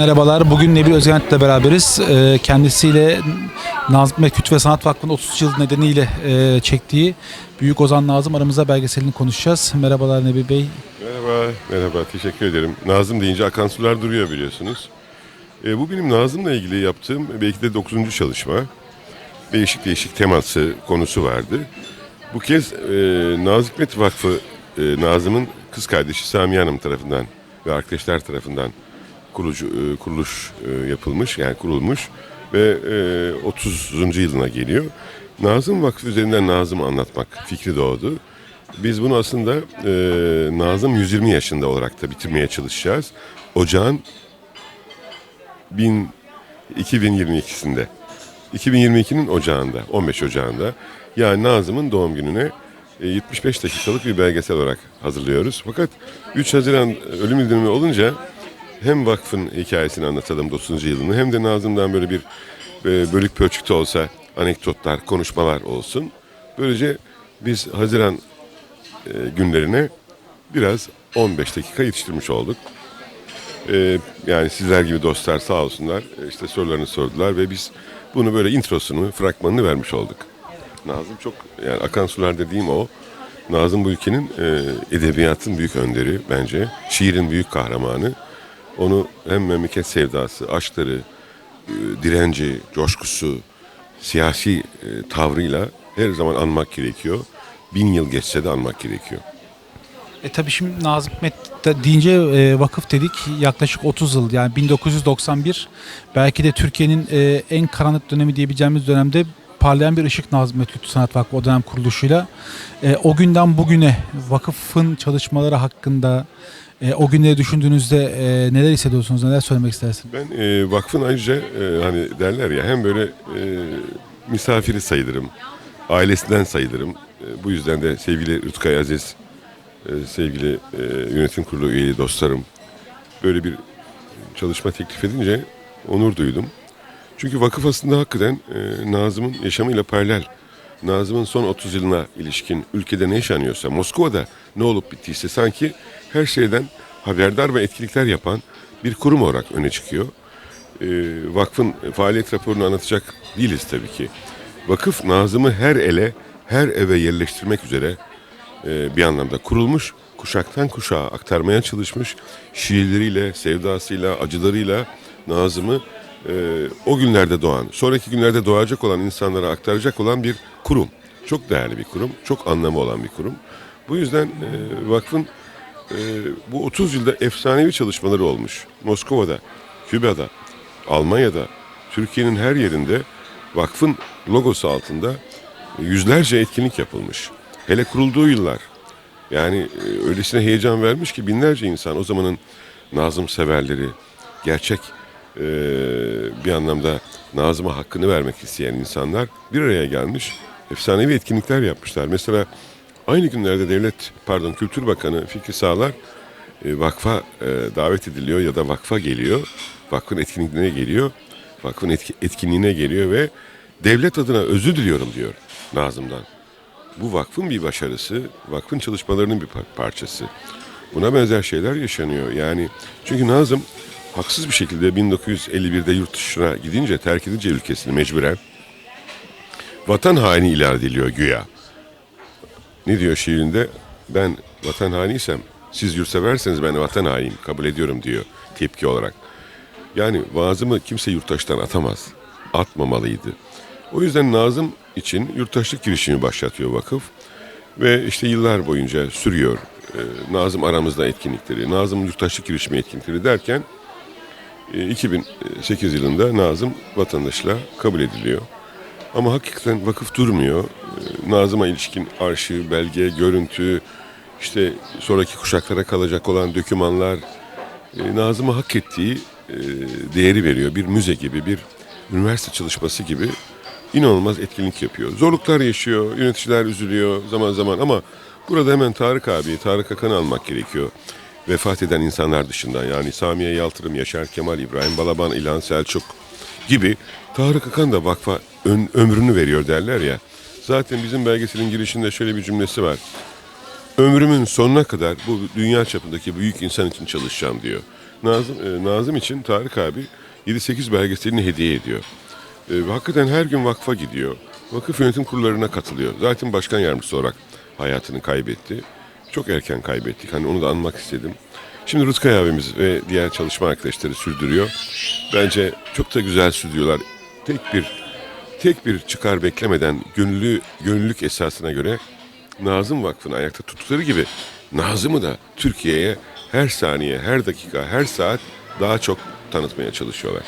Merhabalar, bugün Nebil Özgenet'le beraberiz. Ee, Kendisiyle Nazım Hikmet Kültür ve Sanat Vakfı'nın 30 yıl nedeniyle e, çektiği Büyük Ozan Nazım aramızda belgeselini konuşacağız. Merhabalar Nebil Bey. Merhaba, merhaba. Teşekkür ederim. Nazım deyince akan sular duruyor biliyorsunuz. E, bu benim Nazım'la ilgili yaptığım belki de 9. çalışma. Değişik değişik teması, konusu vardı. Bu kez e, Nazım Hikmet Vakfı e, Nazım'ın kız kardeşi Samiye Hanım tarafından ve arkadaşlar tarafından kurucu, e, kuruluş e, yapılmış, yani kurulmuş ve e, 30. yılına geliyor. Nazım Vakfı üzerinden Nazım'ı anlatmak fikri doğdu. Biz bunu aslında e, Nazım 120 yaşında olarak da bitirmeye çalışacağız. Ocağın 1000, 2022'sinde. 2022'nin ocağında, 15 ocağında. Yani Nazım'ın doğum gününe e, 75 dakikalık bir belgesel olarak hazırlıyoruz. Fakat 3 Haziran ölüm yıldönümü olunca hem vakfın hikayesini anlatalım 90. yılını hem de Nazım'dan böyle bir e, bölük pörçükte olsa anekdotlar, konuşmalar olsun. Böylece biz Haziran e, günlerine biraz 15 dakika yetiştirmiş olduk. E, yani sizler gibi dostlar sağ olsunlar e, işte sorularını sordular ve biz bunu böyle introsunu, fragmanını vermiş olduk. Nazım çok yani akan sular dediğim o. Nazım bu ülkenin e, edebiyatın büyük önderi bence. Şiirin büyük kahramanı. Onu hem memleket sevdası, aşkları, e, direnci, coşkusu, siyasi e, tavrıyla her zaman anmak gerekiyor. Bin yıl geçse de anmak gerekiyor. E tabii şimdi Nazım Hikmet de deyince e, vakıf dedik yaklaşık 30 yıl yani 1991 belki de Türkiye'nin en karanlık dönemi diyebileceğimiz dönemde parlayan bir ışık Nazım Hikmet Kültür Sanat Vakfı o dönem kuruluşuyla. O günden bugüne vakıfın çalışmaları hakkında e, o günleri düşündüğünüzde e, neler hissediyorsunuz, neler söylemek istersiniz? Ben e, vakfın ayrıca e, hani derler ya hem böyle e, misafiri sayılırım, ailesinden sayılırım. E, bu yüzden de sevgili Rutkay Aziz, e, sevgili e, yönetim kurulu üyeli dostlarım böyle bir çalışma teklif edince onur duydum. Çünkü vakıf aslında hakikaten e, Nazım'ın yaşamıyla paralel. Nazım'ın son 30 yılına ilişkin ülkede ne yaşanıyorsa, Moskova'da ne olup bittiyse sanki her şeyden haberdar ve etkilikler yapan bir kurum olarak öne çıkıyor. E, vakfın faaliyet raporunu anlatacak değiliz tabii ki. Vakıf Nazım'ı her ele, her eve yerleştirmek üzere e, bir anlamda kurulmuş, kuşaktan kuşağa aktarmaya çalışmış, şiirleriyle, sevdasıyla, acılarıyla Nazım'ı e, o günlerde doğan, sonraki günlerde doğacak olan insanlara aktaracak olan bir kurum. Çok değerli bir kurum, çok anlamı olan bir kurum. Bu yüzden e, vakfın e, bu 30 yılda efsanevi çalışmaları olmuş. Moskova'da, Küba'da, Almanya'da, Türkiye'nin her yerinde vakfın logosu altında yüzlerce etkinlik yapılmış. Hele kurulduğu yıllar yani e, öylesine heyecan vermiş ki binlerce insan o zamanın Nazım severleri, gerçek e, bir anlamda Nazım'a hakkını vermek isteyen insanlar bir araya gelmiş. Efsanevi etkinlikler yapmışlar. Mesela aynı günlerde devlet, pardon Kültür Bakanı Fikri Sağlar e, vakfa e, davet ediliyor ya da vakfa geliyor. Vakfın etkinliğine geliyor. Vakfın etki, etkinliğine geliyor ve devlet adına özür diliyorum diyor Nazım'dan. Bu vakfın bir başarısı, vakfın çalışmalarının bir par- parçası. Buna benzer şeyler yaşanıyor. Yani çünkü Nazım haksız bir şekilde 1951'de yurt dışına gidince, terk edince ülkesini mecburen vatan haini ilan ediliyor güya. Ne diyor şiirinde? Ben vatan hainiysem siz yurtseverseniz ben vatan hainiyim kabul ediyorum diyor tepki olarak. Yani vaazımı kimse yurttaştan atamaz. Atmamalıydı. O yüzden Nazım için yurttaşlık girişimi başlatıyor vakıf. Ve işte yıllar boyunca sürüyor. Ee, Nazım aramızda etkinlikleri, Nazım yurttaşlık girişimi etkinlikleri derken e, 2008 yılında Nazım vatandaşla kabul ediliyor. Ama hakikaten vakıf durmuyor. Ee, Nazım'a ilişkin arşiv, belge, görüntü, işte sonraki kuşaklara kalacak olan dokümanlar, e, Nazım'a hak ettiği e, değeri veriyor. Bir müze gibi, bir üniversite çalışması gibi inanılmaz etkinlik yapıyor. Zorluklar yaşıyor, yöneticiler üzülüyor zaman zaman ama burada hemen Tarık abi, Tarık Akan'ı almak gerekiyor. Vefat eden insanlar dışında yani Samiye Yaltırım, Yaşar Kemal, İbrahim Balaban, İlhan Selçuk gibi Tarık Akan da vakfa ön- ömrünü veriyor derler ya. Zaten bizim belgeselin girişinde şöyle bir cümlesi var. Ömrümün sonuna kadar bu dünya çapındaki büyük insan için çalışacağım diyor. Nazım, e, Nazım için Tarık abi 7-8 belgeselini hediye ediyor. E, hakikaten her gün vakfa gidiyor. Vakıf yönetim kurullarına katılıyor. Zaten başkan yardımcısı olarak hayatını kaybetti. Çok erken kaybettik. Hani onu da anmak istedim. Şimdi Rutkay abimiz ve diğer çalışma arkadaşları sürdürüyor. Bence çok da güzel sürdürüyorlar. Tek bir tek bir çıkar beklemeden gönüllü gönüllülük esasına göre Nazım Vakfı'nı ayakta tuttukları gibi Nazım'ı da Türkiye'ye her saniye, her dakika, her saat daha çok tanıtmaya çalışıyorlar.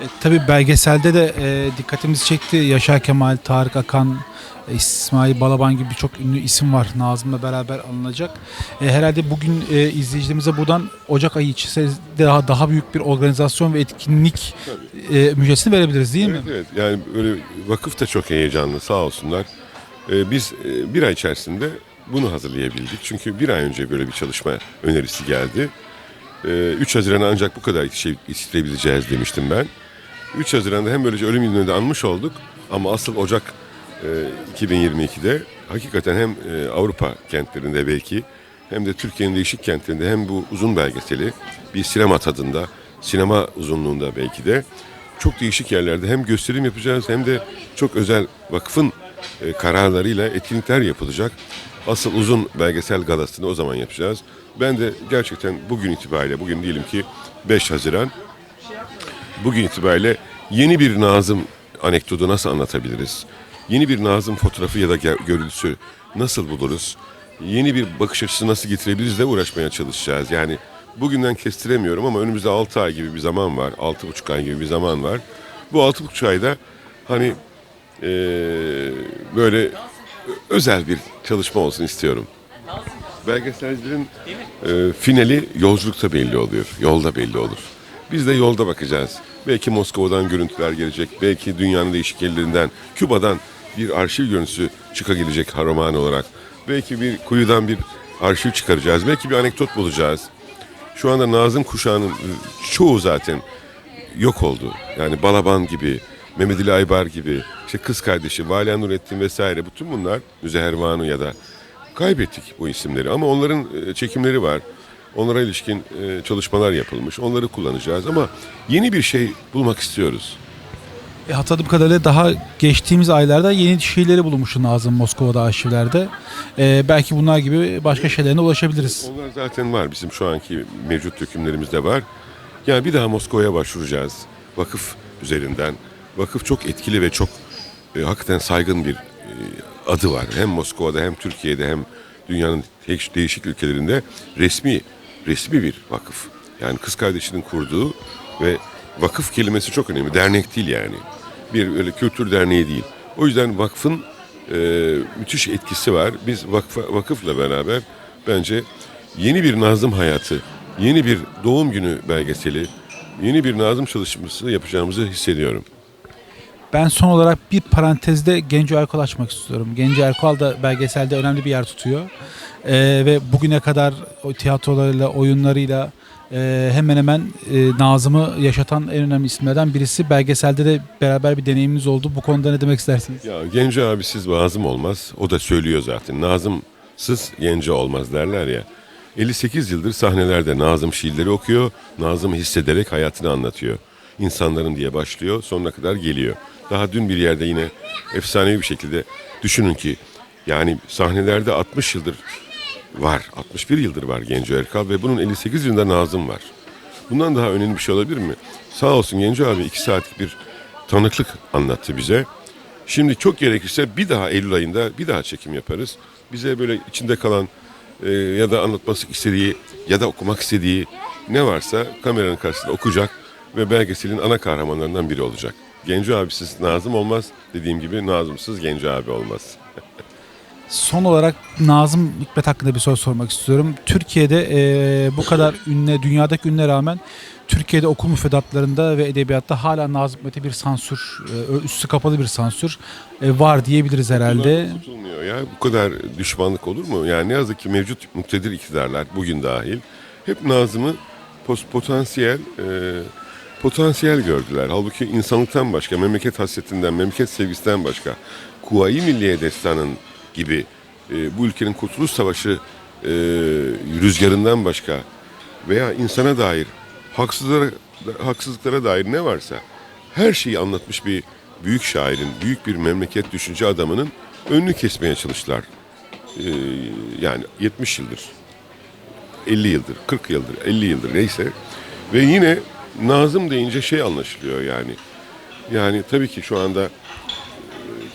E, tabii belgeselde de e, dikkatimizi çekti. Yaşar Kemal, Tarık Akan, İsmail Balaban gibi birçok ünlü isim var Nazım'la beraber alınacak. E, herhalde bugün e, izleyicilerimize buradan Ocak ayı içerisinde daha, daha büyük bir organizasyon ve etkinlik e, müjdesini verebiliriz değil mi? Evet, evet. Yani böyle vakıf da çok heyecanlı sağ olsunlar. Ee, biz e, bir ay içerisinde bunu hazırlayabildik. Çünkü bir ay önce böyle bir çalışma önerisi geldi. Ee, 3 Haziran'a ancak bu kadar şey isteyebileceğiz demiştim ben. 3 Haziran'da hem böylece ölüm yılını da anmış olduk ama asıl Ocak e, 2022'de hakikaten hem e, Avrupa kentlerinde belki hem de Türkiye'nin değişik kentlerinde hem bu uzun belgeseli bir sinema tadında, sinema uzunluğunda belki de çok değişik yerlerde hem gösterim yapacağız hem de çok özel vakfın e, kararlarıyla etkinlikler yapılacak. Asıl uzun belgesel galasını o zaman yapacağız. Ben de gerçekten bugün itibariyle, bugün diyelim ki 5 Haziran, bugün itibariyle yeni bir Nazım anekdotu nasıl anlatabiliriz? Yeni bir Nazım fotoğrafı ya da gö- görüntüsü nasıl buluruz? Yeni bir bakış açısı nasıl getirebiliriz de uğraşmaya çalışacağız. Yani bugünden kestiremiyorum ama önümüzde 6 ay gibi bir zaman var. 6,5 ay gibi bir zaman var. Bu 6,5 ayda hani eee, böyle özel bir çalışma olsun istiyorum. Belgeselcilerin e, finali yolculukta belli oluyor, yolda belli olur. Biz de yolda bakacağız. Belki Moskova'dan görüntüler gelecek, belki dünyanın değişik yerlerinden, Küba'dan bir arşiv görüntüsü çıkabilecek roman olarak. Belki bir kuyudan bir arşiv çıkaracağız, belki bir anekdot bulacağız. Şu anda Nazım kuşağının e, çoğu zaten yok oldu. Yani Balaban gibi, Mehmet Ali Aybar gibi, işte kız kardeşi, Valian Nurettin vesaire bütün bunlar, Müzeher Vanu ya da kaybettik bu isimleri. Ama onların e, çekimleri var. Onlara ilişkin e, çalışmalar yapılmış. Onları kullanacağız ama yeni bir şey bulmak istiyoruz. E, hatırladığım kadarıyla daha geçtiğimiz aylarda yeni şeyleri bulunmuştu Nazım Moskova'da arşivlerde. E, belki bunlar gibi başka şeylerine ulaşabiliriz. Onlar zaten var. Bizim şu anki mevcut dökümlerimizde var. Yani bir daha Moskova'ya başvuracağız. Vakıf üzerinden. Vakıf çok etkili ve çok e, hakikaten saygın bir e, adı var. Hem Moskova'da hem Türkiye'de hem dünyanın değiş- değişik ülkelerinde resmi resmi bir vakıf. Yani kız kardeşinin kurduğu ve vakıf kelimesi çok önemli. Dernek değil yani. Bir öyle kültür derneği değil. O yüzden vakfın e, müthiş etkisi var. Biz vakfa, vakıfla beraber bence yeni bir Nazım hayatı, yeni bir doğum günü belgeseli, yeni bir Nazım çalışması yapacağımızı hissediyorum. Ben son olarak bir parantezde Genco Erkal açmak istiyorum. Genco Erkal da belgeselde önemli bir yer tutuyor. Ee, ve bugüne kadar o tiyatrolarıyla, oyunlarıyla e, hemen hemen e, Nazım'ı yaşatan en önemli isimlerden birisi. Belgeselde de beraber bir deneyimimiz oldu. Bu konuda ne demek istersiniz? Ya Genco abisiz Nazım olmaz. O da söylüyor zaten. Nazımsız Genco olmaz derler ya. 58 yıldır sahnelerde Nazım şiirleri okuyor. Nazım'ı hissederek hayatını anlatıyor. İnsanların diye başlıyor, sonuna kadar geliyor. Daha dün bir yerde yine efsanevi bir şekilde düşünün ki yani sahnelerde 60 yıldır var, 61 yıldır var Genco Erkal ve bunun 58 yılında Nazım var. Bundan daha önemli bir şey olabilir mi? Sağ olsun Genco abi 2 saatlik bir tanıklık anlattı bize. Şimdi çok gerekirse bir daha Eylül ayında bir daha çekim yaparız. Bize böyle içinde kalan e, ya da anlatması istediği ya da okumak istediği ne varsa kameranın karşısında okuyacak ve belgeselin ana kahramanlarından biri olacak. Genco abisiz Nazım olmaz. Dediğim gibi Nazımsız Genco abi olmaz. Son olarak Nazım Hikmet hakkında bir soru sormak istiyorum. Türkiye'de e, bu kadar ünle, dünyadaki ünle rağmen Türkiye'de okul müfredatlarında ve edebiyatta hala Nazım Hikmet'e bir sansür, e, üstü kapalı bir sansür e, var diyebiliriz herhalde. Tutulmuyor ya. Bu kadar düşmanlık olur mu? Yani ne yazık ki mevcut muktedir iktidarlar bugün dahil hep Nazım'ı potansiyel e, potansiyel gördüler. Halbuki insanlıktan başka, memleket hasretinden, memleket sevgisinden başka, Kuvayi Milliye Destanı'nın gibi e, bu ülkenin Kurtuluş Savaşı e, rüzgarından başka veya insana dair haksızlara, haksızlıklara dair ne varsa her şeyi anlatmış bir büyük şairin, büyük bir memleket düşünce adamının önünü kesmeye çalıştılar. Ee, yani 70 yıldır, 50 yıldır, 40 yıldır, 50 yıldır neyse. Ve yine Nazım deyince şey anlaşılıyor yani. Yani tabii ki şu anda e,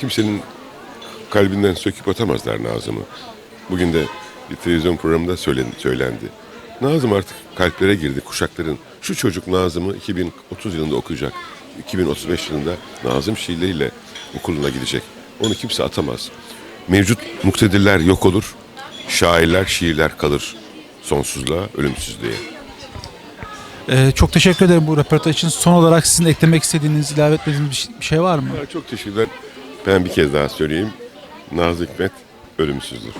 kimsenin kalbinden söküp atamazlar Nazım'ı. Bugün de bir televizyon programında söylendi. söylendi. Nazım artık kalplere girdi kuşakların. Şu çocuk Nazım'ı 2030 yılında okuyacak. 2035 yılında Nazım şiirleriyle okuluna gidecek. Onu kimse atamaz. Mevcut muktedirler yok olur. Şairler, şiirler kalır. Sonsuzluğa, ölümsüzlüğe. Ee, çok teşekkür ederim bu röportaj için. Son olarak sizin eklemek istediğiniz, ilave etmediğiniz bir şey- şey var mı? Ya çok teşekkürler. Ben bir kez daha söyleyeyim. Nazım Hikmet ölümsüzdür.